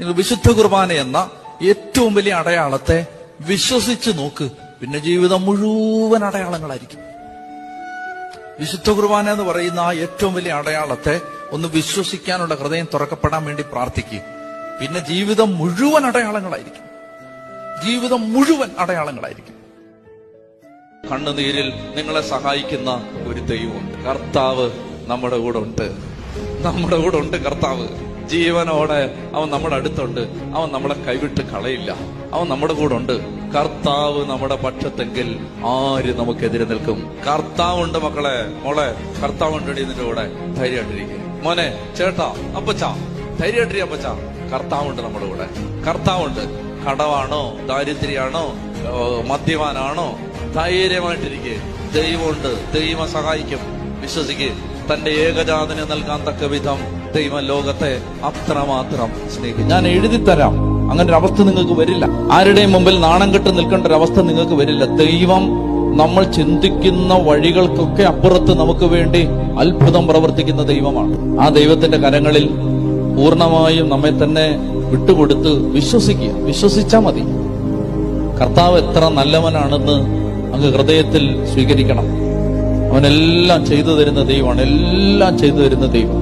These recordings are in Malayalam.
നിങ്ങൾ വിശുദ്ധ കുർബാന എന്ന ഏറ്റവും വലിയ അടയാളത്തെ വിശ്വസിച്ച് നോക്ക്. പിന്നെ ജീവിതം മുഴുവൻ അടയാളങ്ങളായിരിക്കും. വിശുദ്ധ കുർബാന എന്ന് പറയുന്ന ആ ഏറ്റവും വലിയ അടയാളത്തെ ഒന്ന് വിശ്വസിക്കാനുള്ള ഹൃദയം തുറക്കപ്പെടാൻ വേണ്ടി പ്രാർത്ഥിക്കുക പിന്നെ ജീവിതം മുഴുവൻ അടയാളങ്ങളായിരിക്കും. ജീവിതം മുഴുവൻ അടയാളങ്ങളായിരിക്കും. കണ്ണുനീരിൽ നിങ്ങളെ സഹായിക്കുന്ന ഒരു ദൈവമുണ്ട്. കർത്താവ് നമ്മുടെ കൂടെ ഉണ്ട്. നമ്മുടെ കൂടെ ഉണ്ട് കർത്താവ്. ജീവനോടെ അവൻ നമ്മുടെ അടുത്തുണ്ട്. അവൻ നമ്മളെ കൈവിട്ട് കളയില്ല. അവൻ നമ്മുടെ കൂടെ ഉണ്ട്. കർത്താവ് നമ്മുടെ പക്ഷത്തെങ്കിൽ ആര് നമുക്കെതിരെ നിൽക്കും? കർത്താവുണ്ട് മക്കളെ. മോളെ കർത്താവുണ്ട് ഇതിന്റെ കൂടെ. ധൈര്യമായിട്ടിരിക്കും. മോനെ ചേട്ടാ അപ്പച്ച. ധൈര്യമായിട്ടിരി അപ്പച്ച. കർത്താവുണ്ട് നമ്മുടെ കൂടെ. കർത്താവുണ്ട്. കടവാണോ? ദാരിദ്ര്യാണോ മദ്യവാനാണോ മദ്യപാനാണോ? ധൈര്യമായിട്ടിരിക്കെ. ദൈവമുണ്ട്. ദൈവം സഹായിക്കും. വിശ്വസിക്ക്. തന്റെ ഏകജാതനെ നൽകാൻ തക്ക വിധം ദൈവം ലോകത്തെ അത്രമാത്രം സ്നേഹിക്കും ഞാൻ എഴുതി തരാം. അങ്ങനെ ഒരു അവസ്ഥ നിങ്ങൾക്ക് വരില്ല. ആരുടെയും മുമ്പിൽ നാണം കെട്ട് നിൽക്കേണ്ട ഒരു അവസ്ഥ നിങ്ങൾക്ക് വരില്ല. ദൈവം നമ്മൾ ചിന്തിക്കുന്ന വഴികൾക്കൊക്കെ അപ്പുറത്ത് നമുക്ക് വേണ്ടി അത്ഭുതം പ്രവർത്തിക്കുന്ന ദൈവമാണ്. ആ ദൈവത്തിന്റെ കരങ്ങളിൽ പൂർണമായും നമ്മെ തന്നെ വിട്ടുകൊടുത്ത് വിശ്വസിക്കുക. വിശ്വസിച്ചാ മതി. കർത്താവ് എത്ര നല്ലവനാണെന്ന് അങ്ങ് ഹൃദയത്തിൽ സ്വീകരിക്കണം. അവനെല്ലാം ചെയ്തു തരുന്ന ദൈവമാണ് എല്ലാം ചെയ്തു തരുന്ന ദൈവം.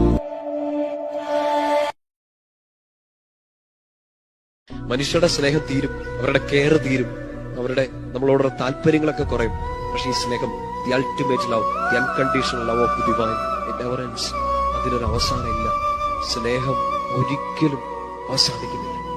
മനുഷ്യരുടെ സ്നേഹം തീരും അവരുടെ കെയർ തീരും അവരുടെ നമ്മളോടുള്ള താല്പര്യങ്ങളൊക്കെ കുറയും. പക്ഷേ ഈ സ്നേഹം the ultimate love the unconditional love of the divine never ends അതിനൊരു അവസാനമില്ല സ്നേഹം ഒരിക്കലും അവസാനിക്കുന്നില്ല.